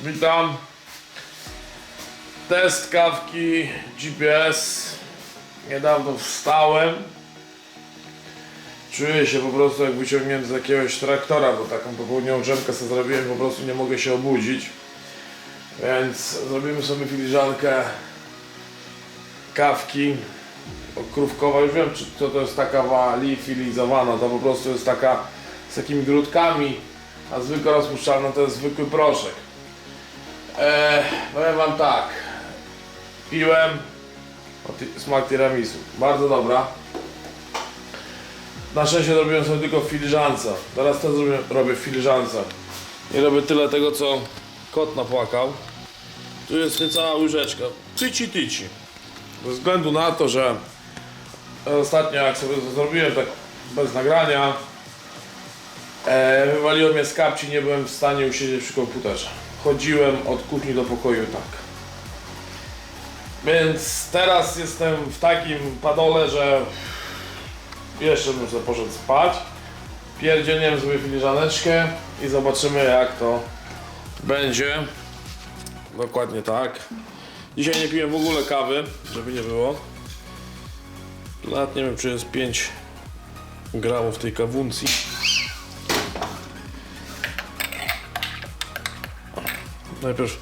Witam. Test kawki GPS. Niedawno wstałem. Czuję się po prostu jak wyciągnięty z jakiegoś traktora, bo taką popołudniową drzemkę sobie zrobiłem, po prostu nie mogę się obudzić. Więc zrobimy sobie filiżankę kawki krówkowa. Już wiem, czy co to jest ta kawa liofilizowana. To po prostu jest taka z takimi grudkami, a zwykła rozpuszczalna to jest zwykły proszek. Eee, powiem wam tak. Piłem smak tiramisu. Bardzo dobra. Na szczęście zrobiłem sobie tylko w filiżance. Teraz też zrobię, robię w filiżance. Nie robię tyle tego, co kot napłakał. Tu jest niecała łyżeczka. Tyci, tyci. Ze względu na to, że ostatnio jak sobie to zrobiłem tak bez nagrania, e, wywaliło mnie z kapci, nie byłem w stanie usiedzieć przy komputerze. Chodziłem od kuchni do pokoju tak. Więc teraz jestem w takim padole, że jeszcze bym sobie poszedł spać. Pierdzielniemy sobie filiżaneczkę i zobaczymy jak to będzie. Dokładnie tak. Dzisiaj nie piłem w ogóle kawy, żeby nie było. Lat nie wiem czy jest 5 gramów tej kawuncji. Najpierw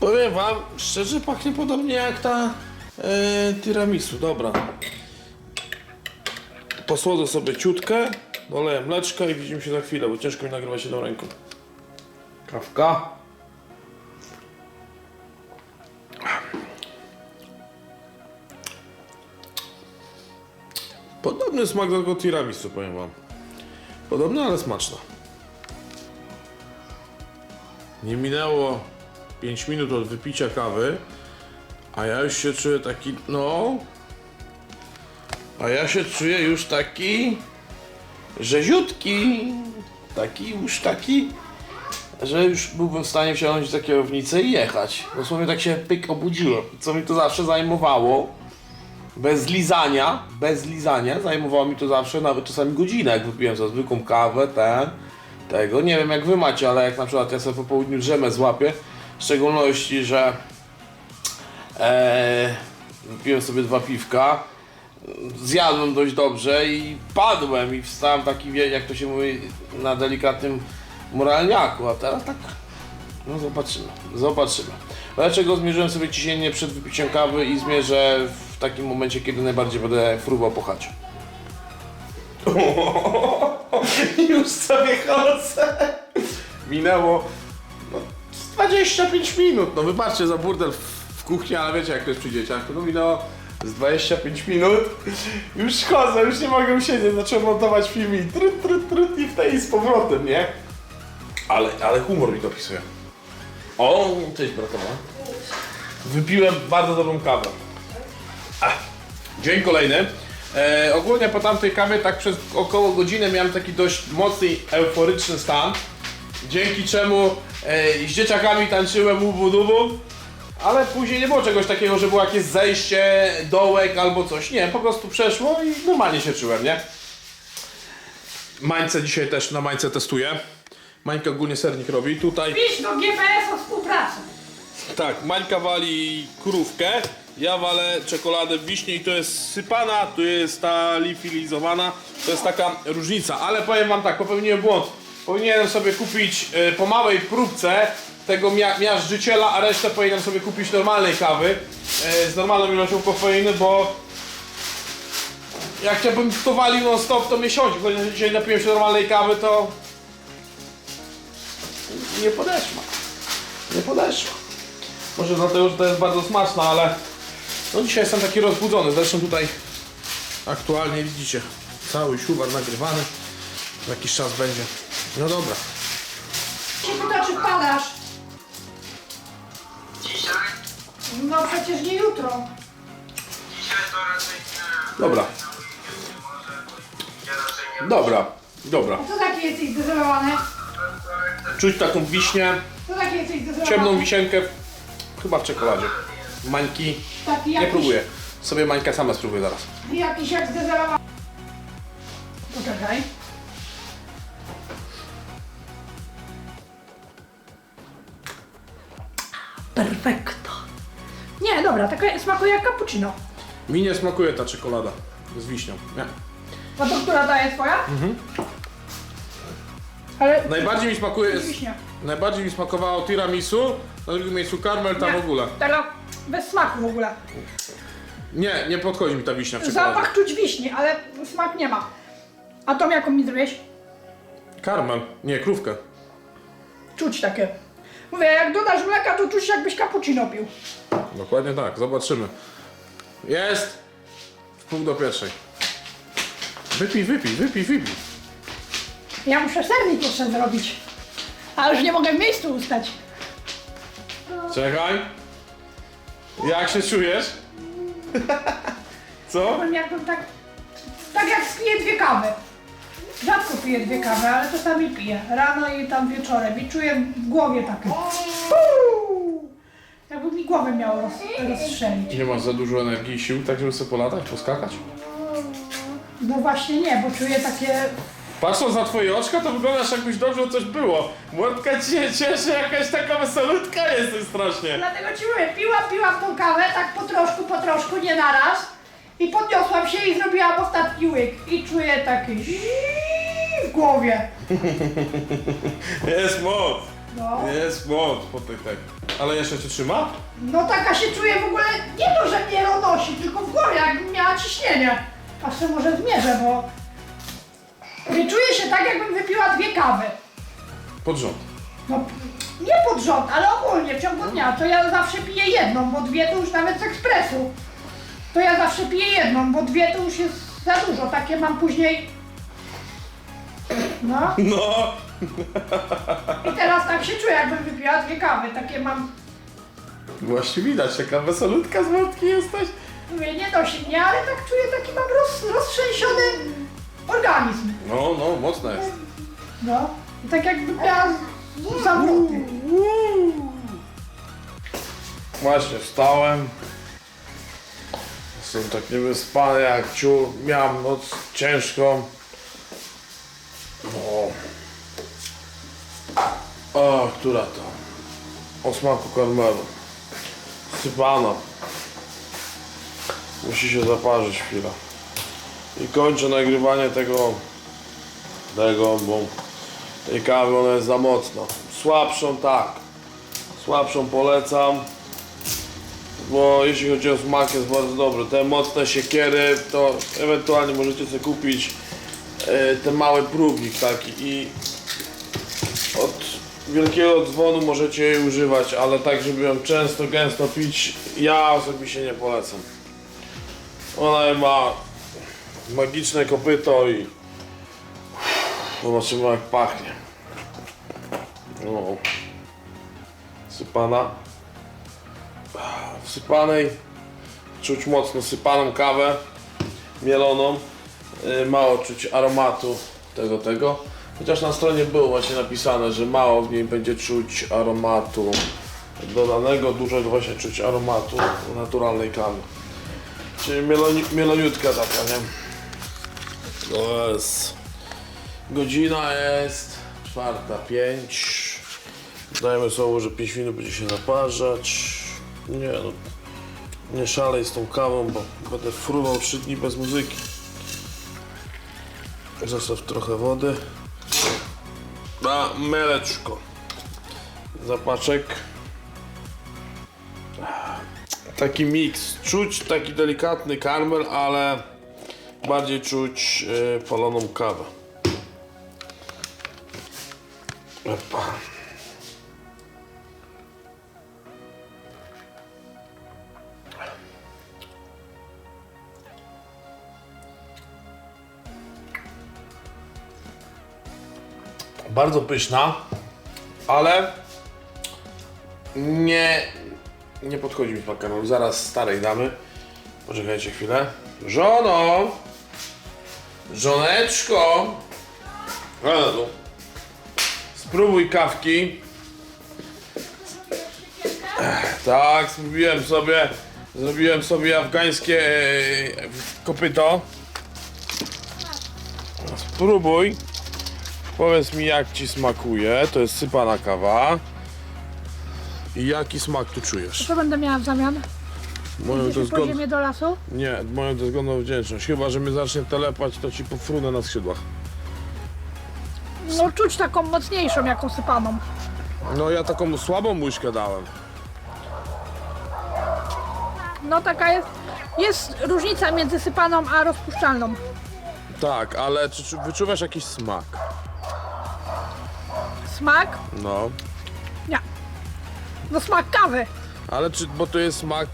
Powiem wam, szczerze pachnie podobnie jak ta e, tiramisu, dobra. Posłodzę sobie ciutkę, doleję mleczka i widzimy się za chwilę, bo ciężko mi nagrywać jedną ręką. Kawka. Podobny smak do tego tiramisu, powiem wam. Podobny, ale smaczna. Nie minęło 5 minut od wypicia kawy, a ja już się czuję taki, no... A ja się czuję już taki... rzeziutki. Taki już taki... Że już byłbym w stanie wsiąść za kierownicę i jechać. Dosłownie tak się pyk obudziłem. Co mi to zawsze zajmowało. Bez lizania, bez lizania, zajmowało mi to zawsze nawet czasami godzinę, jak wypiłem za zwykłą kawę, ten, tego. Nie wiem jak wy macie, ale jak na przykład ja sobie po południu drzemę złapię, w szczególności, że e, wypiłem sobie dwa piwka, zjadłem dość dobrze i padłem i wstałem taki, jak to się mówi, na delikatnym moralniaku, a teraz tak, no zobaczymy, zobaczymy. Dlaczego zmierzyłem sobie ciśnienie przed wypiciem kawy i zmierzę w takim momencie, kiedy najbardziej będę fruwał po chacie. Już sobie chodzę. Minęło no, z 25 minut. No wybaczcie za burdel w, kuchni, ale wiecie jak to jest przy dzieciach. No minęło z 25 minut. Już chodzę, już nie mogę usiedzieć. Zacząłem montować film i tryt, tryt, tryt i w tej z powrotem, nie? Ale, ale humor mi dopisuje. O, cześć bratowa. Wypiłem bardzo dobrą kawę. Dzień kolejny. E, ogólnie po tamtej kawie tak przez około godzinę miałem taki dość mocny, euforyczny stan. Dzięki czemu e, z dzieciakami tańczyłem ubu dubu. Ale później nie było czegoś takiego, że było jakieś zejście, dołek albo coś. Nie, po prostu przeszło i normalnie się czułem, nie? Mańce dzisiaj też na mańce testuję. Mańka ogólnie sernik robi. Tutaj Pisz do GPS o współpracy. tak, Mańka wali krówkę, ja walę czekoladę w wiśnie i to jest sypana, tu jest ta liofilizowana, to jest taka różnica, ale powiem wam tak, popełniłem błąd. Powinienem sobie kupić y, po małej próbce tego mia miażdżyciela, a resztę powinienem sobie kupić normalnej kawy y, z normalną ilością kofeiny, bo jak chciałbym to walił non stop, to mnie siądzie. Chociaż dzisiaj napiłem się normalnej kawy, to nie podeszła. Nie podeszła. Może dlatego, że to jest bardzo smaczne, ale no dzisiaj jestem taki rozbudzony. Zresztą tutaj aktualnie widzicie cały siuwar nagrywany. Za jakiś czas będzie. No dobra. Się pyta, czy padasz. Dzisiaj? No przecież nie jutro. Dzisiaj to raczej nie. Dobra. Dobra. Dobra. A co takie jesteś zdezerowany? Czuć taką wiśnię, Co takie jesteś zdezerowany? ciemną wisienkę. Chyba w czekoladzie. Mańki nie próbuję. Sobie Mańka sama spróbuję zaraz. Jakiś jak zdezerowany. Poczekaj. Perfekto. Nie, dobra, taka smakuje jak cappuccino. Mi nie smakuje ta czekolada z wiśnią. Nie. A to która ta jest twoja? Mhm. Ale... Najbardziej mi smakuje... Wiśnia. Najbardziej mi smakowało tiramisu, na drugim miejscu karmel, ta w ogóle. Teraz bez smaku w ogóle. Nie, nie podchodzi mi ta wiśnia w czekoladzie. Zapach czuć wiśni, ale smak nie ma. A tą jaką mi zrobiłeś? Karmel, nie, krówkę. Czuć takie. Mówię, jak dodasz mleka, to czuć jakbyś cappuccino pił. Dokładnie tak, zobaczymy. Jest! W pół do pierwszej. Wypij, wypij, wypij, wypij. Ja muszę sernik jeszcze zrobić. Ale już nie mogę w miejscu ustać. Czekaj. Jak się czujesz? Co? Powiem jakbym tak... Tak jak piję dwie kawy. Rzadko piję dwie kawy, ale czasami piję. Rano i tam wieczorem. I czuję w głowie takie... Uuu! Jakby mi głowę miało roz, rozstrzelić. Nie masz za dużo energii i sił, tak żeby sobie polatać, poskakać? No właśnie nie, bo czuję takie... Patrząc na twoje oczka, to wyglądasz jakbyś dobrze coś było. Młotka ci się cieszy, jakaś taka weselutka jesteś strasznie. Dlatego ci mówię, piłam, piłam tą kawę, tak po troszku, po troszku, nie naraz. I podniosłam się i zrobiłam ostatni łyk. I czuję taki zii w głowie. Jest moc, No. jest moc po tych tak. Ale jeszcze cię trzyma? no taka się czuję w ogóle, nie to, że mnie ronosi, tylko w głowie, jakbym miała ciśnienie. Patrzę, może zmierzę, bo... Czuję się tak, jakbym wypiła dwie kawy. Pod rząd. No, nie pod rząd, ale ogólnie w ciągu dnia. To ja zawsze piję jedną, bo dwie to już nawet z ekspresu. To ja zawsze piję jedną, bo dwie to już jest za dużo. Takie mam później. No No! i teraz tak się czuję, jakbym wypiła dwie kawy. Takie mam, Właśnie widać, jaka weselutka z młotki jesteś. mówię, nie nosi mnie, ale tak czuję, taki mam roz, roztrzęsiony organizm. No, no, mocna jest. No, I tak jakby miała zawroty. Właśnie wstałem. Jestem tak niewyspany jak ciur. Miałem noc ciężką. No. O, która to? O smaku karmelu. Sypana. Musi się zaparzyć chwilę. I kończę nagrywanie tego, tego, bo tej kawy ona jest za mocna. Słabszą tak. Słabszą polecam. Bo jeśli chodzi o smak jest bardzo dobry. Te mocne siekiery to ewentualnie możecie sobie kupić e, ten mały próbnik taki i od wielkiego dzwonu możecie jej używać, ale tak żeby ją często, gęsto pić ja osobiście nie polecam. Ona ma magiczne kopyto i zobaczymy jak pachnie. No. Sypana wsypanej, czuć mocno sypaną kawę mieloną, yy, mało czuć aromatu tego, tego. Chociaż na stronie było właśnie napisane, że mało w niej będzie czuć aromatu dodanego, dużo właśnie czuć aromatu naturalnej kawy. Czyli mieloni, mieloniutka taka, nie? Jest... Godzina jest czwarta, pięć. Dajmy słowo, że 5 minut będzie się naparzać. Nie no, nie szalej z tą kawą, bo będę fruwał 3 dni bez muzyki. Zostaw trochę wody. A, meleczko. Zapaczek. Taki miks. Czuć taki delikatny karmel, ale bardziej czuć yy, paloną kawę. Epa. Bardzo pyszna, ale nie, nie podchodzi mi karmelu. Zaraz starej damy. Poczekajcie chwilę. Żono! Żoneczko! Spróbuj kawki. Tak, zrobiłem sobie, zrobiłem sobie afgańskie e, kopyto. Spróbuj. Powiedz mi jak ci smakuje. To jest sypana kawa. I jaki smak tu czujesz? Co będę miała w zamian? Moją Idziesz po dozgodną... ziemię do lasu? Nie, moją dozgodną wdzięczność. Chyba, że mnie zacznie telepać, to ci pofrunę na skrzydłach. No czuć taką mocniejszą, jaką sypaną. No ja taką słabą łyżkę dałem. No taka jest, jest różnica między sypaną a rozpuszczalną. Tak, ale czy, czy wyczuwasz jakiś smak? Smak? No. Nie. No smak kawy. Ale czy, bo to jest smak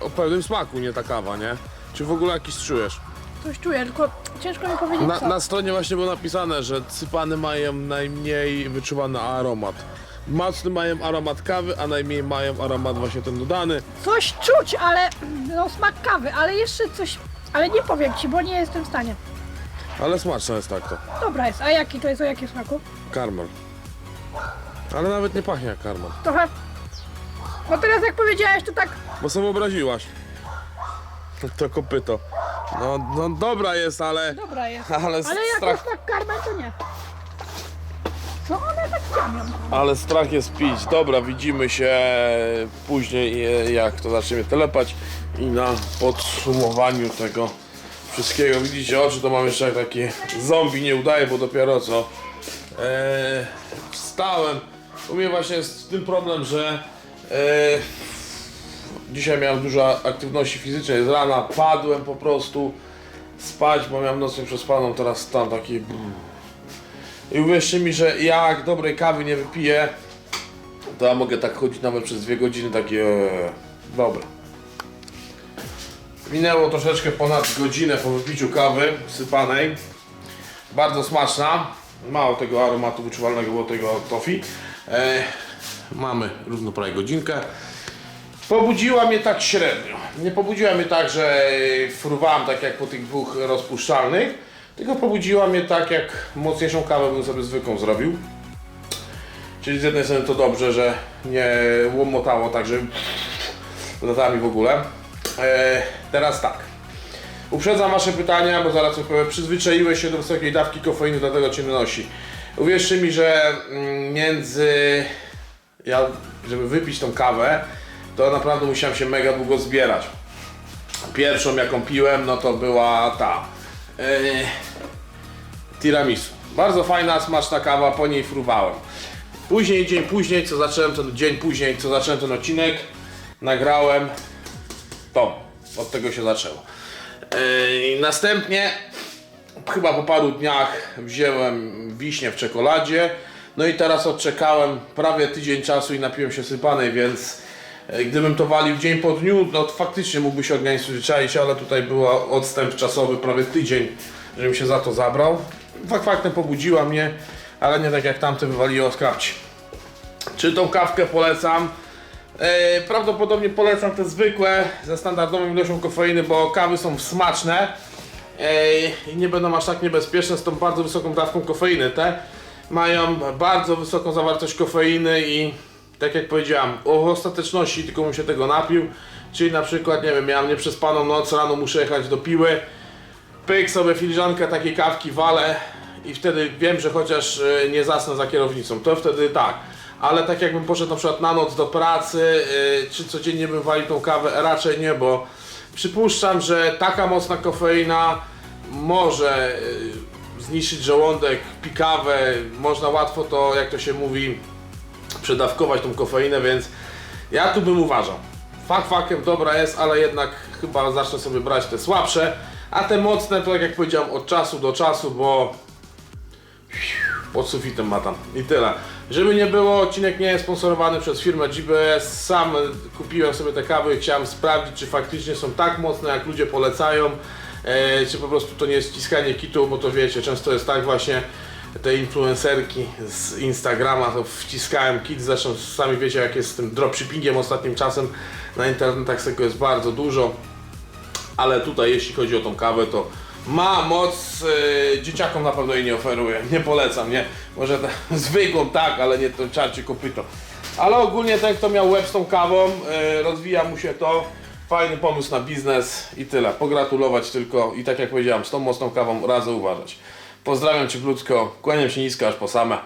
e, o pewnym smaku, nie ta kawa, nie? Czy w ogóle jakiś czujesz? Coś czuję, tylko ciężko mi powiedzieć Na, co. na stronie właśnie było napisane, że cypany mają najmniej wyczuwany aromat. Mocny mają aromat kawy, a najmniej mają aromat właśnie ten dodany. Coś czuć, ale no smak kawy, ale jeszcze coś, ale nie powiem ci, bo nie jestem w stanie. Ale smaczne jest tak to. Dobra jest, a jaki to jest, o jakim smaku? Karmel. Ale nawet nie pachnie jak karmel. Trochę... No teraz jak powiedziałeś, to tak Bo sobie obraziłaś. To kopyto. No, no dobra jest, ale... dobra jest. Ale, Ale jak strach, jest tak karmel, to nie. No one tak kamią. ale strach jest pić. Dobra, widzimy się później, e, jak to zaczniemy telepać i na podsumowaniu tego wszystkiego. Widzicie, oczy to mam jeszcze jak takie zombie, nie udaje, bo dopiero co e, wstałem. U mnie właśnie jest w tym problem, że dzisiaj miałem dużo aktywności fizycznej z rana, padłem po prostu spać, bo miałem noc przespaną, teraz stan taki... I uwierzcie mi, że jak dobrej kawy nie wypiję, to ja mogę tak chodzić nawet przez dwie godziny, takie... E, dobra. Minęło troszeczkę ponad godzinę po wypiciu kawy sypanej. Bardzo smaczna. Mało tego aromatu wyczuwalnego było tego tofi. Mamy równo prawie godzinkę. Pobudziła mnie tak średnio. Nie pobudziła mnie tak, że fruwałem tak jak po tych dwóch rozpuszczalnych, tylko pobudziła mnie tak jak mocniejszą kawę bym sobie zwykłą zrobił. Czyli z jednej strony to dobrze, że nie łomotało tak, że latami w ogóle. E, teraz tak. Uprzedzam Wasze pytania, bo zaraz odpowiem. Przyzwyczaiłeś się do wysokiej dawki kofeiny, dlatego Cię nosi. Uwierzcie mi, że mm, między... Ja, żeby wypić tą kawę, to naprawdę musiałem się mega długo zbierać. Pierwszą jaką piłem, no to była ta... Yy, tiramisu. Bardzo fajna, smaczna kawa, po niej fruwałem. Później, dzień później, co zacząłem ten dzień później, co zacząłem ten odcinek, nagrałem to. Od tego się zaczęło. Yy, następnie, chyba po paru dniach, wziąłem wiśnie w czekoladzie. No i teraz odczekałem prawie tydzień czasu i napiłem się sypanej, więc e, gdybym to walił dzień po dniu, no to faktycznie mógłby się organizm przyzwyczaić, ale tutaj był odstęp czasowy prawie tydzień, żebym się za to zabrał. Fakt faktem pobudziła mnie, ale nie tak jak tamte wywaliło z kapci. Czy tą kawkę polecam? E, prawdopodobnie polecam te zwykłe, ze standardową ilością kofeiny, bo kawy są smaczne i nie będą aż tak niebezpieczne z tą bardzo wysoką dawką kofeiny. Te mają bardzo wysoką zawartość kofeiny i tak jak powiedziałem, o ostateczności tylko bym się tego napił. Czyli na przykład, nie wiem, miałem nieprzespaną noc, rano muszę jechać do piły, pyk sobie filiżankę takiej kawki walę i wtedy wiem, że chociaż e, nie zasnę za kierownicą, to wtedy tak. Ale tak jakbym poszedł na przykład na noc do pracy, e, czy codziennie bym walił tą kawę, raczej nie, bo przypuszczam, że taka mocna kofeina może e, zniszczyć żołądek, pikawę, można łatwo to, jak to się mówi, przedawkować tą kofeinę, więc ja tu bym uważał. Fakt faktem dobra jest, ale jednak chyba zacznę sobie brać te słabsze, a te mocne to tak jak powiedziałem od czasu do czasu, bo pod sufitem ma tam i tyle. Żeby nie było, odcinek nie jest sponsorowany przez firmę GBS. Sam kupiłem sobie te kawy i chciałem sprawdzić, czy faktycznie są tak mocne, jak ludzie polecają, czy po prostu to nie jest ściskanie kitu, bo to wiecie, często jest tak właśnie, te influencerki z Instagrama to wciskałem kit, zresztą sami wiecie jak jest z tym dropshippingiem ostatnim czasem na internetach tego jest bardzo dużo. Ale tutaj jeśli chodzi o tą kawę to ma moc, e, dzieciakom na pewno jej nie oferuję, nie polecam, nie, może ta, zwykłą tak, ale nie to czarcie kopyto. Ale ogólnie ten kto miał łeb z tą kawą, e, rozwija mu się to, fajny pomysł na biznes i tyle, pogratulować tylko i tak jak powiedziałem, z tą mocną kawą radzę uważać. Pozdrawiam Cię ludzko, kłaniam się nisko aż po same.